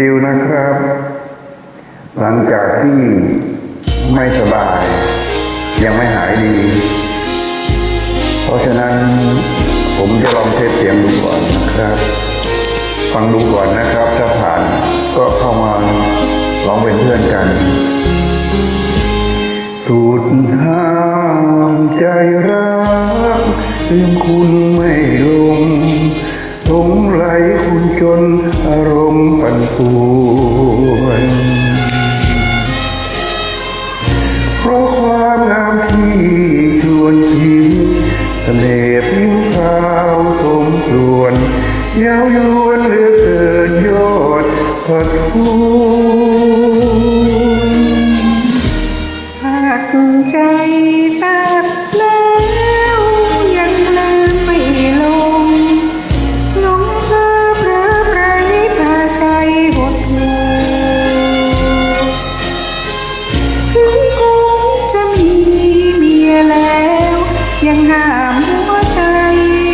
ดิวนะครับ หลังจากที่ไม่สบาย ยังไม่หายดี เพราะฉะนั้นผมจะลองเทสเสียงดูก่อนนะครับ ฟังดูก่อนนะครับ ถ้าผ่านก็เข้ามาลองเป็นเพื่อนกันสูดห้ามใจรักลืมคุณไม่ ณ์ปั่นป่วนเพราะความงามที่ชวนคิดเสน่ห์ผิวขาวสมส่วนยาวยวนเหลือเกินยอดผัดพูหักใจตัด ห้ามหัวใจ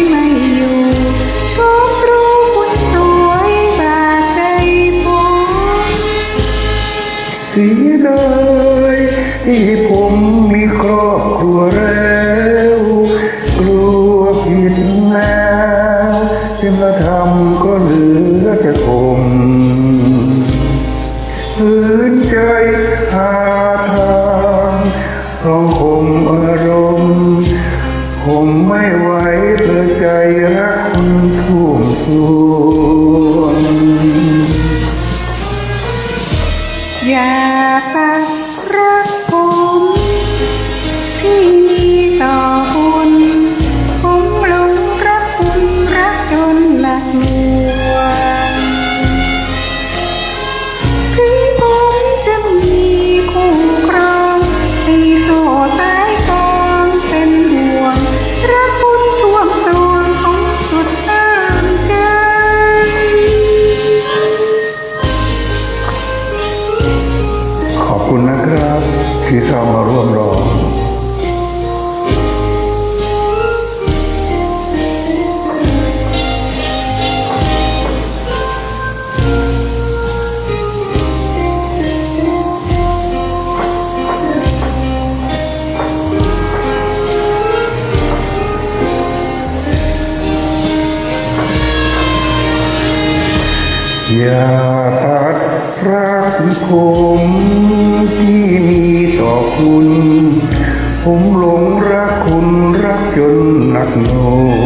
ไม่อยู่ชอบรู้คนสวยบาดใจผมเสียดายที่ผมมีครอบครัวแล้วกลัวผิดแล้วจึงมาทำ ว ที่เข้ามาร่วมรองอย่าตัดรักผมที่มี คุณ ผมหลงรักคุณรักจนหนักหน่ว